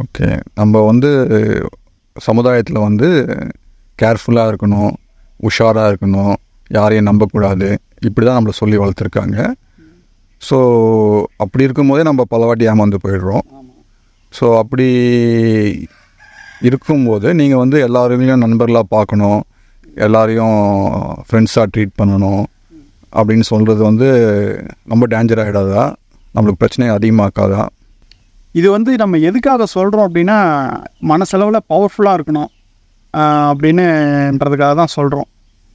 Okay. நம்ம வந்து சமுதாயத்தில் வந்து கேர்ஃபுல்லாக இருக்கணும் உஷாராக இருக்கணும் யாரையும் நம்பக்கூடாது. இப்படி தான் நம்மளை சொல்லி வளர்த்துருக்காங்க. ஸோ அப்படி இருக்கும்போதே நம்ம பல வாட்டி ஏமாந்து போயிடுறோம். ஸோ அப்படி இருக்கும்போது நீங்கள் வந்து எல்லாரையும் நண்பர்களாக பார்க்கணும். எல்லாரையும் ஃப்ரெண்ட்ஸாக ட்ரீட் பண்ணணும். அப்படின்னு சொல்கிறது வந்து ரொம்ப டேஞ்சர் ஆகிடாதா நம்மளுக்கு பிரச்சனையை அதிகமாக்காதா? இது வந்து நம்ம எதுக்காக சொல்கிறோம் அப்படின்னா மனசளவில் பவர்ஃபுல்லாக இருக்கணும் அப்படின்னுன்றதுக்காக தான் சொல்கிறோம்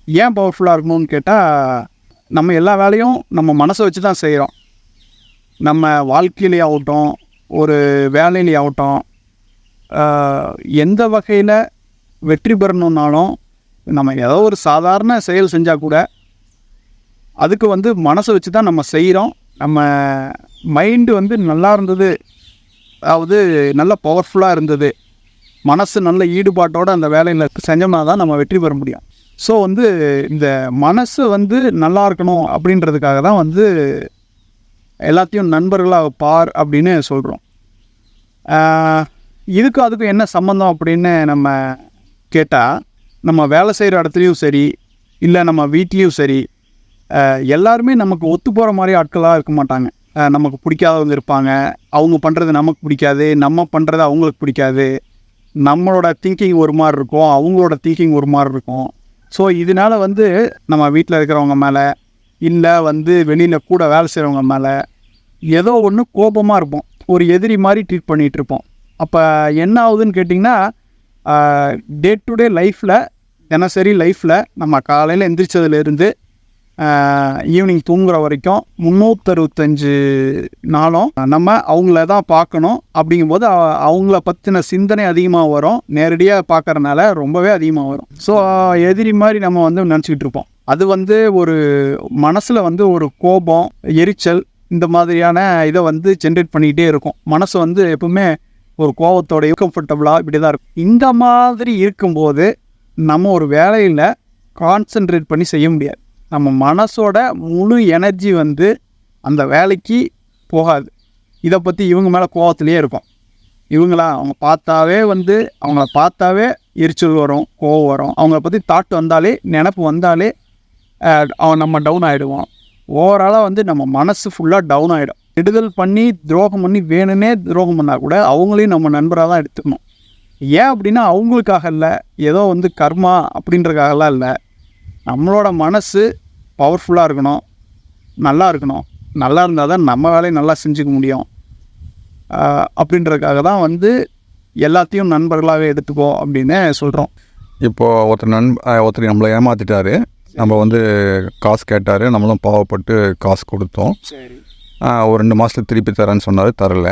ஏன் பவர்ஃபுல்லாக இருக்கணும்னு கேட்டால் நம்ம எல்லா வேலையும் நம்ம மனசை வச்சு தான் செய்கிறோம் நம்ம வாழ்க்கையிலே ஆகட்டும் ஒரு வேலையிலே ஆகட்டும் எந்த வகையில் வெற்றி பெறணுன்னாலும் நம்ம ஏதோ ஒரு சாதாரண செயல் செஞ்சால் கூட அதுக்கு வந்து மனசை வச்சு தான் நம்ம செய்கிறோம் நம்ம மைண்டு வந்து நல்லா இருந்தது அதாவது நல்ல பவர்ஃபுல்லாக இருந்தது. மனசு நல்ல ஈடுபாட்டோடு அந்த வேலையில் செஞ்சோம்னா தான் நம்ம வெற்றி பெற முடியும். ஸோ வந்து இந்த மனசு வந்து நல்லா இருக்கணும் அப்படின்றதுக்காக தான் வந்து எல்லாத்தையும் நண்பர்களாக பார் அப்படின்னு சொல்கிறோம் இதுக்கும் அதுக்கும் என்ன சம்மந்தம் அப்படின்னு நம்ம கேட்டால் நம்ம வேலை செய்கிற இடத்துலையும் சரி இல்லை நம்ம வீட்லேயும் சரி எல்லாருமே நமக்கு ஒத்து போகிற மாதிரி ஆட்களாக இருக்க மாட்டாங்க. நமக்கு பிடிக்காதவங்க இருப்பாங்க. அவங்க பண்ணுறது நமக்கு பிடிக்காது. நம்ம பண்ணுறது அவங்களுக்கு பிடிக்காது. நம்மளோட திங்கிங் ஒரு மாதிரி இருக்கும். அவங்களோட திங்கிங் ஒரு மாதிரி இருக்கும். ஸோ இதனால் வந்து நம்ம வீட்டில் இருக்கிறவங்க மேலே இல்லை வந்து வெளியில் கூட வேலை செய்கிறவங்க மேலே ஏதோ ஒன்று கோபமாக இருப்போம். ஒரு எதிரி மாதிரி ட்ரீட் பண்ணிகிட்ருப்போம் அப்போ என்ன ஆகுதுன்னு கேட்டிங்கன்னா டே டு டே லைஃப்பில் தினசரி லைஃப்பில் நம்ம காலையில் எந்திரிச்சதுலேருந்து ஈவினிங் தூங்குற வரைக்கும் முந்நூற்றறுபத்தஞ்சு நாளும் நம்ம அவங்கள தான் பார்க்கணும். அப்படிங்கும்போது அவங்கள பற்றின சிந்தனை அதிகமாக வரும். நேரடியாக பார்க்கறனால ரொம்பவே அதிகமாக வரும். ஸோ எதிரி மாதிரி நம்ம வந்து நினச்சிக்கிட்டு இருப்போம். அது வந்து ஒரு மனசில் வந்து ஒரு கோபம் எரிச்சல் இந்த மாதிரியான இதை வந்து ஜென்ரேட் பண்ணிக்கிட்டே இருக்கும். மனசு வந்து எப்பவுமே ஒரு கோபத்தோடய கம்ஃபர்டபுளாக இப்படி தான் இருக்கும். இந்த மாதிரி இருக்கும்போது நம்ம ஒரு வேலையில் கான்சென்ட்ரேட் பண்ணி செய்ய முடியாது. நம்ம மனசோட முழு எனர்ஜி வந்து அந்த வேலைக்கு போகாது. இதை பற்றி இவங்க மேலே கோபத்துலேயே இருக்கும் இவங்களா அவங்க பார்த்தாவே வந்து அவங்கள பார்த்தாவே எரிச்சல் வரும் கோவம் வரும். அவங்கள பற்றி தாட் வந்தாலே நினப்பு வந்தாலே அவன் நம்ம டவுன் ஆகிடுவோம் ஓவராலாக வந்து நம்ம மனசு ஃபுல்லாக டவுன் ஆகிடும் விடுதல் பண்ணி துரோகம் பண்ணி வேணும்னே துரோகம் பண்ணால் கூட அவங்களையும் நம்ம நண்பராக தான் எடுத்துக்கணும். ஏன் அப்படின்னா அவங்களுக்காக இல்லை ஏதோ வந்து கர்மா அப்படின்றதுக்காகலாம் இல்லை. நம்மளோட மனசு பவர்ஃபுல்லாக இருக்கணும். நல்லா இருக்கணும். நல்லா இருந்தால் தான் நம்ம வேலையை நல்லா செஞ்சுக்க முடியும். அப்படின்றதுக்காக தான் வந்து எல்லாத்தையும் நண்பர்களாகவே எடுத்துக்கோ அப்படின்னு சொல்கிறோம் இப்போது ஒருத்தர் நண் ஒருத்தர் நம்மளை ஏமாற்றிட்டாரு நம்ம வந்து காசு கேட்டார். நம்மளும் பாவப்பட்டு காசு கொடுத்தோம். ஒரு ரெண்டு மாதத்துல திருப்பி தரேன்னு சொன்னார் தரல.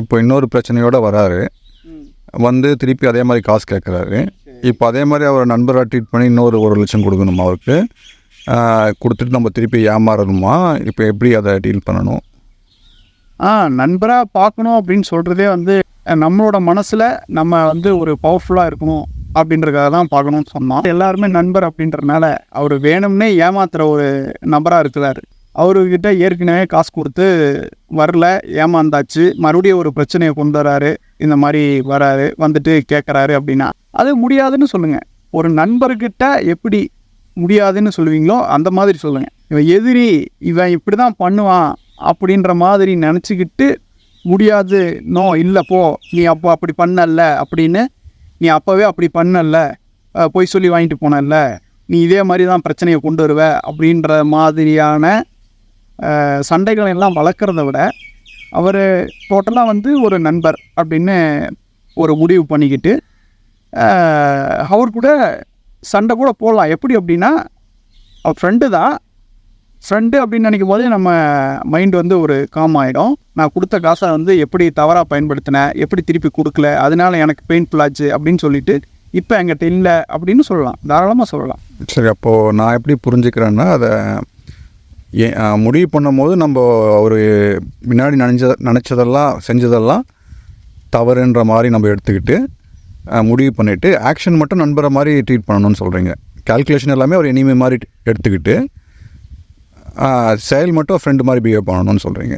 இப்போ இன்னொரு பிரச்சனையோடு வராரு. வந்து திருப்பி அதே மாதிரி காசு கேட்குறாரு இப்போ அதே மாதிரி அவர் நண்பராக ட்ரீட் பண்ணி இன்னொரு ஒரு லட்சம் கொடுக்கணுமா அவருக்கு? கொடுத்துட்டு நம்ம திருப்பி ஏமாறணுமா? இப்போ எப்படி அதை டீல் பண்ணணும்? ஆ நண்பராக பார்க்கணும் அப்படின்னு சொல்கிறதே வந்து நம்மளோட மனசில் நம்ம வந்து ஒரு பவர்ஃபுல்லாக இருக்கணும் அப்படின்றதுக்காக தான் பார்க்கணும்னு சொன்னோம் எல்லாருமே நண்பர் அப்படின்றனால அவர் வேணும்னே ஏமாத்துகிற ஒரு நபராக இருக்கிறாரு. அவர்கிட்ட ஏற்கனவே காசு கொடுத்து வரல ஏமாந்தாச்சு. மறுபடியும் ஒரு பிரச்சனையை கொண்டு வராரு. இந்த மாதிரி வராரு வந்துட்டு கேட்குறாரு அப்படின்னா அது முடியாதுன்னு சொல்லுங்கள் ஒரு நண்பர்கிட்ட எப்படி முடியாதுன்னு சொல்லுவீங்களோ அந்த மாதிரி சொல்லுங்கள் இவன் எதிரி இவன் இப்படி தான் பண்ணுவான் அப்படின்ற மாதிரி நினச்சிக்கிட்டு முடியாது. நோ இல்லை போ. நீ அப்போ அப்படி பண்ணல அப்படின்னு நீ அப்போவே அப்படி பண்ணல. பொய் சொல்லி வாங்கிட்டு போனல நீ இதே மாதிரி தான் பிரச்சனையை கொண்டு வருவ அப்படின்ற மாதிரியான சண்டைகளை எல்லாம் வளர்க்குறத விட அவர் டோட்டலாக வந்து ஒரு நண்பர் அப்படின்னு ஒரு முடிவு பண்ணிக்கிட்டு அவர் கூட சண்டை கூட போடலாம். எப்படி அப்படின்னா அவர் ஃப்ரெண்டு தான். ஃப்ரெண்டு அப்படின்னு நினைக்கும் போதே நம்ம மைண்டு வந்து ஒரு காம் ஆகிடும் நான் கொடுத்த காசை வந்து எப்படி தவறாக பயன்படுத்தினேன் எப்படி திருப்பி கொடுக்கல அதனால எனக்கு பெயின்ஃபுல் ஆச்சு அப்படின்னு சொல்லிட்டு இப்போ எங்கிட்ட இல்லை அப்படின்னு சொல்லலாம். தாராளமாக சொல்லலாம். சரி அப்போது நான் எப்படி புரிஞ்சுக்கிறேன்னா அதை முடிவு பண்ணும் முடிவு பண்ணும்போது நம்ம ஒரு முன்னாடி நினச்ச நினச்சதெல்லாம் செஞ்சதெல்லாம் தவறுன்ற மாதிரி நம்ம எடுத்துக்கிட்டு முடிவு பண்ணிவிட்டு ஆக்ஷன் மட்டும் நண்பரை மாதிரி ட்ரீட் பண்ணணும்னு சொல்கிறீங்க கால்குலேஷன் எல்லாமே ஒரு எனிமே மாதிரி எடுத்துக்கிட்டு செயல் மட்டும் ஃப்ரெண்டு மாதிரி பிஹேவ் பண்ணணும்னு சொல்கிறீங்க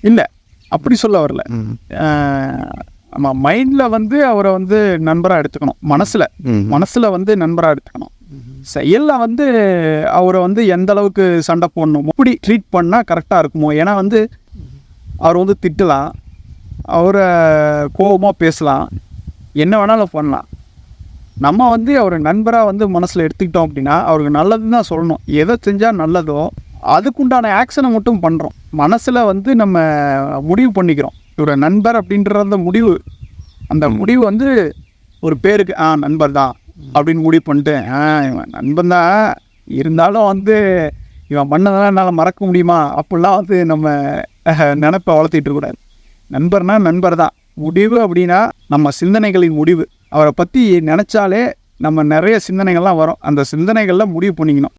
இல்லை அப்படி சொல்ல வரல. ம். அஹ், நம்ம மைண்டில் வந்து அவரை வந்து நண்பராக எடுத்துக்கணும். மனசில். மனசில் வந்து நண்பராக எடுத்துக்கணும். செயலில் வந்து அவரை வந்து எந்த அளவுக்கு சண்டை போடணும் எப்படி ட்ரீட் பண்ணால் கரெக்டாக இருக்குமோ ஏன்னா வந்து அவர் வந்து திட்டலாம். அவரை கோபமாக பேசலாம். என்ன வேணாலும் பண்ணலாம். நம்ம வந்து அவர் நண்பராக வந்து மனசில் எடுத்துக்கிட்டோம் அப்படின்னா அவருக்கு நல்லதுன்னு தான் சொல்லணும். எதை செஞ்சால் நல்லதோ அதுக்குண்டான ஆக்ஷனை மட்டும் பண்ணுறோம் மனசில் வந்து நம்ம முடிவு பண்ணிக்கிறோம். இவர் நண்பர் அப்படின்ற அந்த முடிவு. அந்த முடிவு வந்து ஒரு பேருக்கு ஆ நண்பர் தான் அப்படின்னு முடிவு பண்ணிட்டு ஆ இவன் நண்பன் தான். இருந்தாலும் வந்து இவன் பண்ணதெல்லாம் என்னால் மறக்க முடியுமா? அப்படிலாம் வந்து நம்ம நினைப்பை வளர்த்திட்டு இருக்கக்கூடாது. நண்பர்னா நண்பர் தான். முடிவு அப்படின்னா நம்ம சிந்தனைகளின் முடிவு. அவரை பற்றி நினச்சாலே நம்ம நிறைய சிந்தனைகள்லாம் வரும். அந்த சிந்தனைகளில் முடிவு பண்ணிக்கணும்.